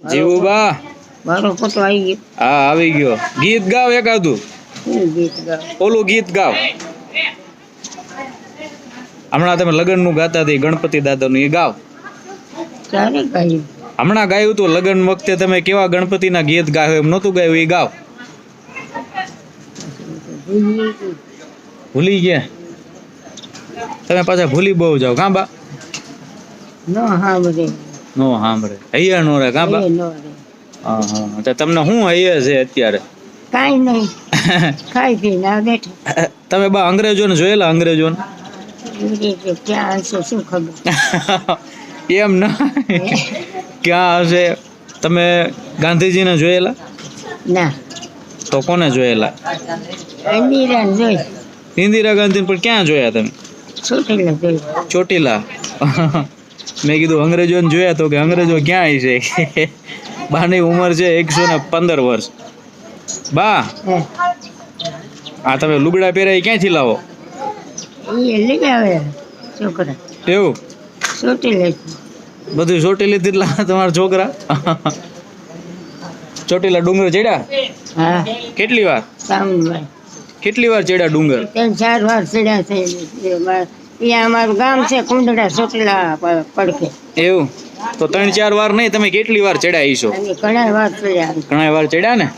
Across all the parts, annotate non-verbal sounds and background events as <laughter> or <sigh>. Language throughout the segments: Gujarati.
જીવુબા? મારો ફોટો આવી ગયો. હા આવી ગયો. ગીત ગાવ એકાદું. ગીત ગાવ? ઓલું ગીત ગાવ. હમણાં તમે લગ્નનું ગાતા હતી ગણપતિ દાદા નું એ ગાવ. ક્યારે ગાયું? હમણાં ગાયું તો લગ્ન વખતે તમે કેવા ગણપતિના ગીત ગાયો એમ નહોતું ગાયું એ ગાવ. ભૂલી ગયા. તમે પાછા ભૂલી બહુ જાવ કાં બા? ન સાંભળે નો સાંભળે. અહીંયા નો રે કાં બા? ન હા હા તો તમને શું અહીંયા છે અત્યારે? કાઈ નહીં. <laughs> ખાઈ પી ના બેઠા. તમે બા અંગ્રેજોને જોયેલા અંગ્રેજોને? ક્યાં હશે શું ખબર? <laughs> એમ ના. ક્યાં હશે? તમે ગાંધીજીને જોયેલા? ના. તો કોને જોયેલા? અંદિરાને જોઈ. ઇન્દિરા ગાંધી પણ ક્યાં જોયા તમે? ચોટીલા ચોટીલા. <laughs> મેં કીધું અંગ્રેજોને જોયા તો કે અંગ્રેજો ક્યાં છે <laughs> બાની ઉંમર છે એકસો ને પંદર વર્ષ. બા આ તમે લુગડા પહેરાય ક્યાંથી લાવો? આવે એવું? બધું ચોટી લીધી તમારા છોકરા? ચોટીલા ડુંગર ચડ્યા? કેટલી વાર? કેટલી વાર ચડ્યા ડુંગર? ત્રણ ચાર વાર ચડ્યા અહીંયા અમારું ગામ છે પડખે. એવું? તો ત્રણ ચાર વાર નહીં તમે કેટલી વાર ચડ્યા અને ઘણા વાર ચડ્યા. ઘણા વાર ચડ્યા ને?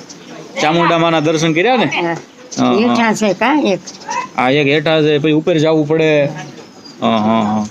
ચામુંડા માના દર્શન કર્યા ને. હેઠા છે કા એક? આ એક હેઠા છે પછી ઉપર જવું પડે. હા હા હા.